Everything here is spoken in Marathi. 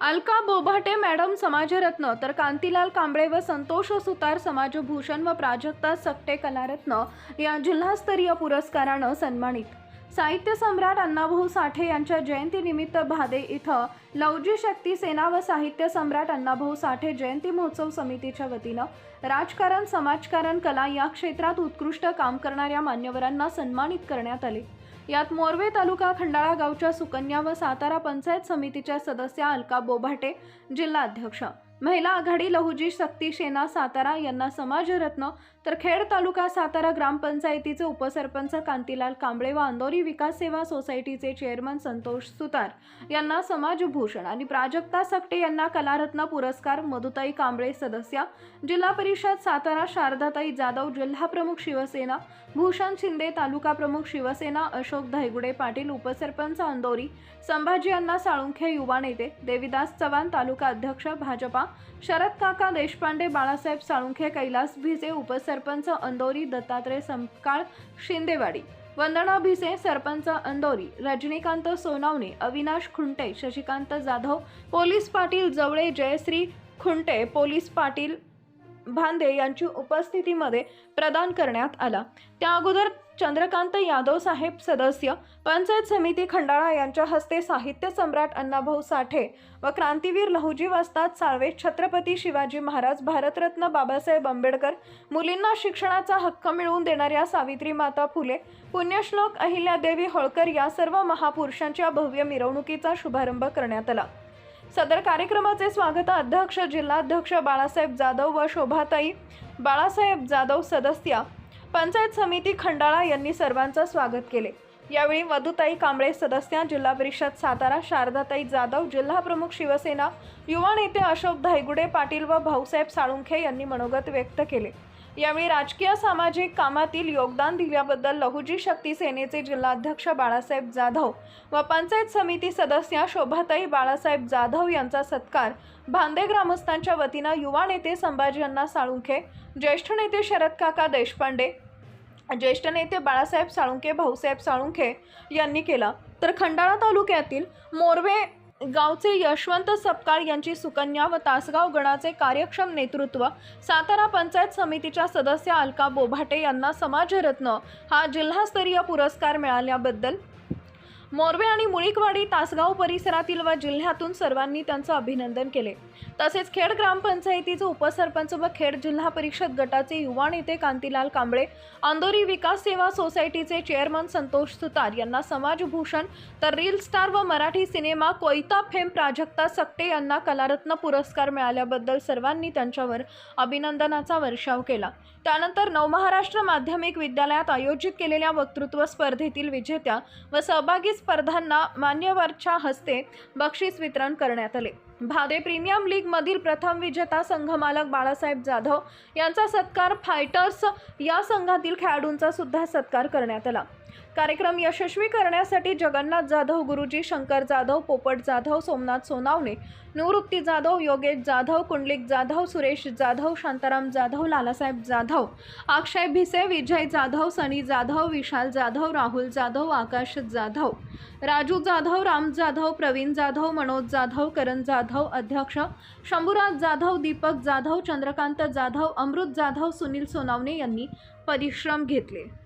अलका बोभाटे मॅडम समाजरत्न तर कांतीलाल कांबळे व संतोष सुतार समाजभूषण व प्राजक्ता सकटे कलारत्न या जिल्हास्तरीय पुरस्कारानं सन्मानित. साहित्य सम्राट अण्णाभाऊ साठे यांच्या जयंतीनिमित्त भादे इथं लवजी शक्ती सेना व साहित्य सम्राट अण्णाभाऊ साठे जयंती महोत्सव समितीच्या वतीनं राजकारण समाजकारण कला या क्षेत्रात उत्कृष्ट काम करणाऱ्या मान्यवरांना सन्मानित करण्यात आले. यात मोरवे तालुका खंडाळा गावच्या सुकन्या व सातारा पंचायत समितीच्या सदस्या अलका बोभाटे जिल्हाध्यक्ष. महिला आघाडी लहुजी शक्ती सेना सातारा यांना समाजरत्न तर खेड तालुका सातारा ग्रामपंचायतीचे उपसरपंच कांतीलाल कांबळे व अंदोरी विकास सेवा सोसायटीचे चेअरमन संतोष सुतार यांना समाजभूषण आणि प्राजक्ता सकटे यांना कलारत्न पुरस्कार मधुताई कांबळे सदस्या जिल्हा परिषद सातारा शारदाताई जाधव जिल्हा प्रमुख शिवसेना भूषण शिंदे तालुका प्रमुख शिवसेना अशोक धायगुडे पाटील उपसरपंच अंदोरी संभाजी अण्णा साळुंखे युवा नेते देविदास चव्हाण तालुका अध्यक्ष भाजपा शरद काका देशपांडे बाळासाहेब साळुंखे कैलास भिसे उपसरपंच अंदोरी दत्तात्रय संकाळ शिंदेवाडी वंदना भिसे सरपंच अंदोरी रजनीकांत सोनावणे अविनाश खुंटे शशिकांत जाधव पोलीस पाटील जवळे जयश्री खुंटे पोलीस पाटील भांदे यांची उपस्थितीमध्ये प्रदान करण्यात आला. त्या अगोदर चंद्रकांत यादव साहेब सदस्य पंचायत समिती खंडाळा यांच्या हस्ते साहित्य सम्राट अण्णाभाऊ साठे व क्रांतीवीर लहुजी वस्ताद साळवे छत्रपती शिवाजी महाराज भारतरत्न बाबासाहेब आंबेडकर मुलींना शिक्षणाचा हक्क मिळवून देणाऱ्या सावित्री माता फुले पुण्यश्लोक अहिल्यादेवी होळकर या सर्व महापुरुषांच्या भव्य मिरवणुकीचा शुभारंभ करण्यात आला. सदर कार्यक्रमाचे स्वागत अध्यक्ष जिल्हाध्यक्ष बाळासाहेब जाधव व शोभाताई बाळासाहेब जाधव सदस्या पंचायत समिती खंडाळा यांनी सर्वांचं स्वागत केले. यावेळी मधुताई कांबळे सदस्या जिल्हा परिषद सातारा शारदाताई जाधव जिल्हा प्रमुख शिवसेना युवा नेते अशोक धायगुडे पाटील व भाऊसाहेब साळुंखे यांनी मनोगत व्यक्त केले. यावेळी राजकीय सामाजिक कामातील योगदान दिल्याबद्दल लहुजी शक्ती सेनेचे जिल्हाध्यक्ष बाळासाहेब जाधव व पंचायत समिती सदस्या शोभाताई बाळासाहेब जाधव यांचा सत्कार भांदे ग्रामस्थांच्या वतीनं युवा नेते संभाजी अण्णा साळुंखे ज्येष्ठ नेते शरद काका देशपांडे ज्येष्ठ नेते बाळासाहेब साळुंखे भाऊसाहेब साळुंखे यांनी केला. तर खंडाळा तालुक्यातील मोरवे गावचे यशवंत सपकाळ यांची सुकन्या व तासगाव गणाचे कार्यक्षम नेतृत्व सातारा पंचायत समितीच्या सदस्य अलका बोभाटे यांना समाजरत्न हा जिल्हास्तरीय पुरस्कार मिळाल्याबद्दल मोरवे आणि मुळीकवाडी तासगाव परिसरातील व जिल्ह्यातून सर्वांनी त्यांचं अभिनंदन केले. तसेच खेड ग्रामपंचायतीचे उपसरपंच व खेड जिल्हा परिषद गटाचे युवा नेते कांतीलाल कांबळे अंदोरी विकास सेवा सोसायटीचे चेअरमन संतोष सुतार यांना समाजभूषण तर रील स्टार व मराठी सिनेमा कोयता फेम प्राजक्ता सकटे यांना कलारत्न पुरस्कार मिळाल्याबद्दल सर्वांनी त्यांच्यावर अभिनंदनाचा वर्षाव केला. त्यानंतर नवमहाराष्ट्र माध्यमिक विद्यालयात आयोजित केलेल्या वक्तृत्व स्पर्धेतील विजेत्या व सहभागी स्पर्धांना मान्यवरच्या हस्ते बक्षीस वितरण करण्यात आले. भादे प्रीमियम लीग मधील प्रथम विजेता संघमालक बाळासाहेब जाधव यांचा सत्कार फायटर्स या संघातील खेळाडूंचा सुद्धा सत्कार करण्यात आला. कार्यक्रम यशस्वी करण्यासाठी जगन्नाथ जाधव गुरुजी शंकर जाधव पोपट जाधव सोमनाथ सोनावणे निवृत्ती जाधव योगेश जाधव कुंडलिक जाधव सुरेश जाधव शांताराम जाधव लालासाहेब जाधव अक्षय भिसे विजय जाधव सनी जाधव विशाल जाधव राहुल जाधव आकाश जाधव राजू जाधव राम जाधव प्रवीण जाधव मनोज जाधव करण जाधव अध्यक्ष शंभूराज जाधव दीपक जाधव चंद्रकांत जाधव अमृत जाधव सुनील सोनावणे यांनी परिश्रम घेतले.